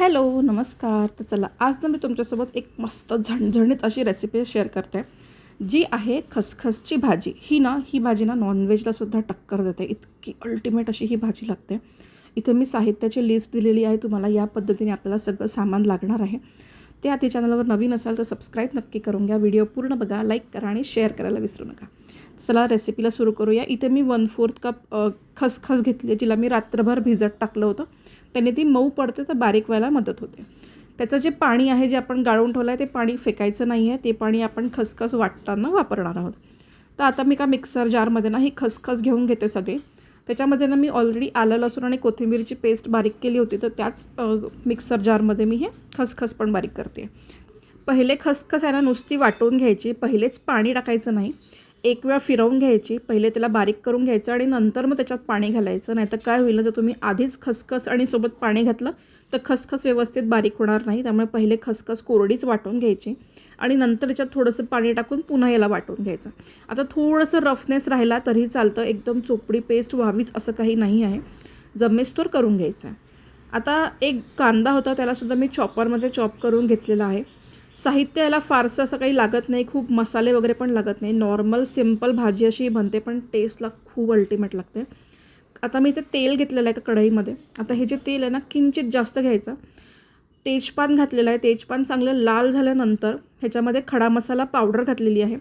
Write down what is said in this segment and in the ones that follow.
Hello नमस्कार. तर चला आज ना मी तुमच्यासोबत एक मस्त झणझणीत अशी रेसिपी शेअर करते जी आहे खसखसची भाजी. ही ना ही भाजी ना नॉनव्हेजला सुद्धा टक्कर देते. इतकी अल्टिमेट अशी ही भाजी लागते. इथे मी साहित्याची लिस्ट दिलेली आहे. तुम्हाला या पद्धतीने आपल्याला सगळं सामान लागणार आहे. ते आधी चॅनलवर नवीन असाल तर सबस्क्राईब नक्की करून घ्या. व्हिडिओ पूर्ण बघा लाईक करा आणि शेअर करायला विसरू नका. चला रेसिपीला सुरू करूया. इथे मी वन फोर्थ कप खसखस घेतली आहे जिला मी रात्रभर भिजत टाकलं होतं. त्याने ती मऊ पडते तर बारीक व्हायला मदत होते. त्याचं जे पाणी आहे जे आपण गाळून ठेवलं आहे ते पाणी फेकायचं नाही आहे ते पाणी आपण खसखस वाटताना वापरणार आहोत. तर आता मी का मिक्सर जारमध्ये ना ही खसखस घेऊन घेते सगळे. त्याच्यामध्ये ना मी ऑलरेडी आलं लसूण आणि कोथिंबीरची पेस्ट बारीक केली होती. तर त्याच मिक्सर जारमध्ये मी हे खसखस पण बारीक करते. पहिले खसखस आहे ना नुसती वाटून घ्यायची. पहिलेच पाणी टाकायचं नाही. एक वेळा फिरवून घ्यायची पहिले त्याला बारीक करून घ्यायचं आणि नंतर मग त्याच्यात पाणी घालायचं. नाहीतर काय होईल जर तुम्ही आधीच खसखस आणि सोबत पाणी घातलं तर खसखस व्यवस्थित बारीक होणार नाही. त्यामुळे पहिले खसखस कोरडीच वाटून घ्यायची आणि नंतर त्याच्यात थोडंसं पाणी टाकून पुन्हा याला वाटून घ्यायचं. आता थोडंसं रफनेस राहिला तरी चालतं. एकदम चोपडी पेस्ट व्हावीच असं काही नाही आहे. जमेस्तोर करून घ्यायचं. आहे आता एक कांदा होता त्यालासुद्धा मी चॉपरमध्ये चॉप करून घेतलेला आहे. साहित्य याला फारसं असं काही लागत नाही खूप मसाले वगैरे पण लागत नाही. नॉर्मल सिंपल भाजी अशी बनते पण टेस्टला खूप अल्टिमेट लागते. आता मी इथे तेल घेतलेलं आहे का कढईमध्ये. आता हे जे तेल आहे ना किंचित जास्त घ्यायचं. तेजपान घातलेलं आहे. तेजपान चांगलं लाल झाल्यानंतर ह्याच्यामध्ये खडा मसाला पावडर घातलेली आहे.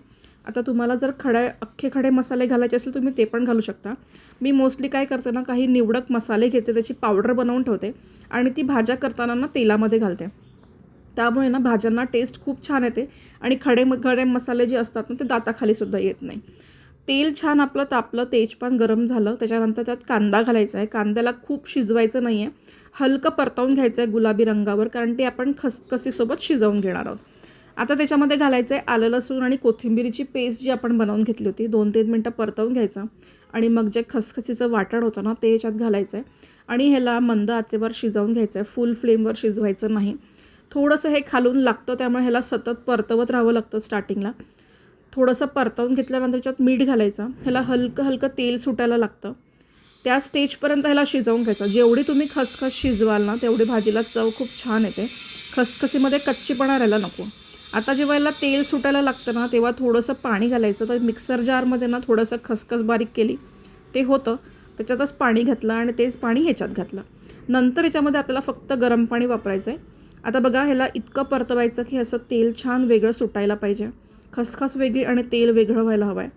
आता तुम्हाला जर खडे अख्खे खडे मसाले घालायचे असेल तुम्ही ते पण घालू शकता. मी मोस्टली काय करते ना काही निवडक मसाले घेते त्याची पावडर बनवून ठेवते आणि ती भाज्या करताना ना तेलामध्ये घालते. त्यामुळे ना भाज्यांना टेस्ट खूप छान येते. आणि खडे म खडे मसाले जे असतात ना ते दाताखालीसुद्धा येत नाही. तेल छान आपलं तापलं तेजपान गरम झालं. त्याच्यानंतर त्यात कांदा घालायचा आहे. कांद्याला खूप शिजवायचं नाही आहे हलकं परतवून घ्यायचं आहे गुलाबी रंगावर कारण ते आपण खसखसीसोबत शिजवून घेणार आहोत. आता त्याच्यामध्ये घालायचं आहे आलं लसूण आणि कोथिंबिरीची पेस्ट जी आपण बनवून घेतली होती. दोन तीन मिनटं परतवून घ्यायचं. आणि मग जे खसखसीचं वाटण होतं ना ते याच्यात घालायचं आहे आणि ह्याला मंद आचेवर शिजवून घ्यायचं आहे फुल फ्लेमवर शिजवायचं नाही. थोडंसं हे खालून लागतं त्यामुळे ह्याला सतत परतवत राहावं लागतं स्टार्टिंगला थोडंसं परतवून घेतल्यानंतर त्याच्यात मीठ घालायचं. ह्याला हलकं हलकं तेल सुटायला लागतं. त्या स्टेजपर्यंत ह्याला शिजवून घ्यायचं. जेवढी तुम्ही खसखस शिजवाल ना तेवढी भाजीला चव खूप छान येते. खसखसीमध्ये कच्चीपणा राहायला नको. आता जेव्हा याला तेल सुटायला लागतं ना तेव्हा थोडंसं पाणी घालायचं. तर मिक्सर जारमध्ये ना थोडंसं खसखस बारीक केली ते होतं. त्याच्यातच पाणी घातलं आणि तेच पाणी ह्याच्यात घातलं. नंतर याच्यामध्ये आपल्याला फक्त गरम पाणी वापरायचं आहे आता बघा ह्याला इतकं परतवायचं की असं तेल छान वेगळं सुटायला पाहिजे. खसखस वेगळी आणि तेल वेगळं व्हायला हवं आहे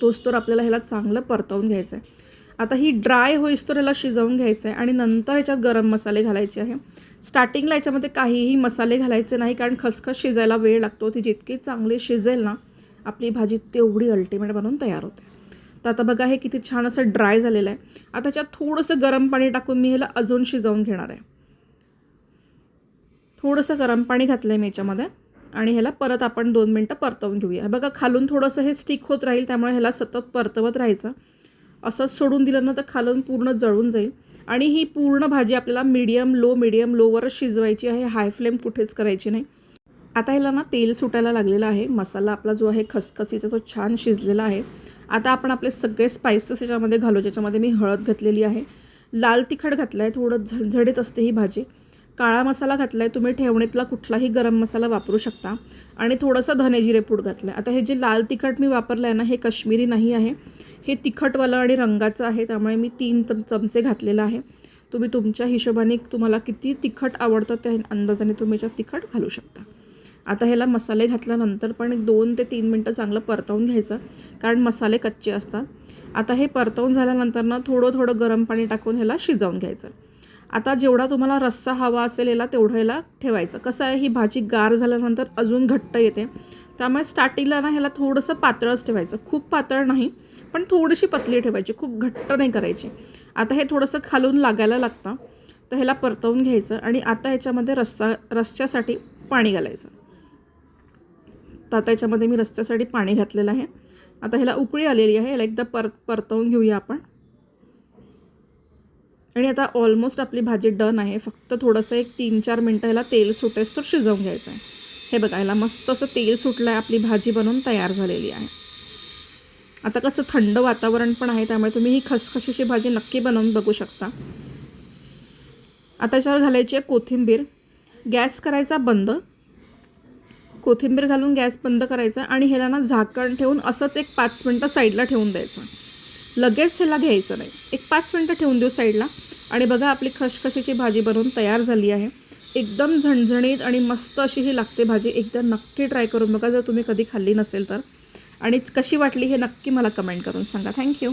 तोच तर आपल्याला ह्याला चांगलं परतवून घ्यायचं आहे आता ही ड्राय होईस तर ह्याला शिजवून घ्यायचं आहे आणि नंतर ह्याच्यात गरम मसाले घालायचे आहे. स्टार्टिंगला याच्यामध्ये काहीही मसाले घालायचे नाही कारण खसखस शिजायला वेळ लागतो. ती जितकी चांगली शिजेल ना आपली भाजी तेवढी अल्टिमेट बनवून तयार होते. तर आता बघा हे किती छान असं ड्राय झालेलं आहे. आता ह्याच्यात थोडंसं गरम पाणी टाकून मी ह्याला अजून शिजवून घेणार आहे. थोडंसं गरम पाणी घातलं आहे मी याच्यामध्ये. आणि ह्याला परत आपण दोन मिनटं परतवून घेऊया. बघा खालून थोडंसं हे स्टिक होत राहील त्यामुळे ह्याला सतत परतवत राहायचं. असंच सोडून दिलं ना तर खालून पूर्ण जळून जाईल. आणि ही पूर्ण भाजी आपल्याला मीडियम लो मीडियम लोवरच शिजवायची आहे. हाय फ्लेम कुठेच करायची नाही. आता ह्याला ना तेल सुटायला लागलेलं आहे. मसाला आपला जो आहे खसखसीचा तो छान शिजलेला आहे. आता आपण आपले सगळे स्पायसेस याच्यामध्ये घालू ज्याच्यामध्ये मी हळद घातलेली आहे. लाल तिखट घातलं आहे थोडं झणझडीत असते ही भाजी. काळा मसाला घातला आहे तुम्ही ठेवणीतला कुठलाही गरम मसाला वापरू शकता. आणि थोडंसं धने जिरे पूड घातलं आहे आता हे जे लाल तिखट मी वापरलं आहे ना हे कश्मीरी नाही आहे. हे तिखटवालं आणि रंगाचं आहे त्यामुळे मी तीन चमचे घातलेलं आहे. तुम्ही तुमच्या हिशोबाने तुम्हाला किती तिखट आवडतं त्या अंदाजाने तुम्ही याच्यात तिखट घालू शकता. आता ह्याला मसाले घातल्यानंतर पण एक दोन ते तीन मिनटं चांगलं परतवून घ्यायचं कारण मसाले कच्चे असतात. आता हे परतवून झाल्यानंतर ना थोडं थोडं गरम पाणी टाकून ह्याला शिजवून घ्यायचं. आता जेवढा तुम्हाला रस्सा हवा असेल याला तेवढं याला ठेवायचं. कसं आहे ही भाजी गार झाल्यानंतर अजून घट्ट येते. त्यामुळे स्टार्टिंगला ना ह्याला थोडंसं पातळच ठेवायचं. खूप पातळ नाही पण थोडीशी पतली ठेवायची. खूप घट्ट नाही करायची. आता हे थोडंसं खालून लागायला लागतं. तर ह्याला परतवून घ्यायचं आणि आता ह्याच्यामध्ये रस्सा रस्स्यासाठी पाणी घालायचं. तर आता याच्यामध्ये मी रस्त्यासाठी पाणी घातलेलं आहे. आता ह्याला उकळी आलेली आहे. ह्याला एकदा पर परतवून घेऊया आपण. आणि आता ऑलमोस्ट आपली भाजी डन आहे. फक्त थोडंसं एक तीन चार मिनटं ह्याला तेल सुटेस तर शिजवून घ्यायचं आहे हे बघा ह्याला मस्त असं तेल सुटलं आहे आपली भाजी बनवून तयार झालेली आहे. आता कसं थंड वातावरण पण आहे त्यामुळे तुम्ही ही खसखशीची भाजी नक्की बनवून बघू शकता. आता याच्यावर घालायची आहे कोथिंबीर. गॅस करायचा बंद. कोथिंबीर घालून गॅस बंद करायचा आणि ह्याला ना झाकण ठेवून असंच एक पाच मिनटं साईडला ठेवून द्यायचं. लगेच ह्याला घ्यायचं नाही. एक पाच मिनटं ठेवून देऊ साईडला आणि बघा आपली खसखशीची भाजी बनवून तयार झाली आहे. एकदम झणझणीत आणि मस्त अशी ही लागते भाजी. एकदा नक्की ट्राय करून बघा जर तुम्ही कधी खाल्ली नसेल तर. आणि कशी वाटली हे नक्की मला कमेंट करून सांगा. थँक्यू.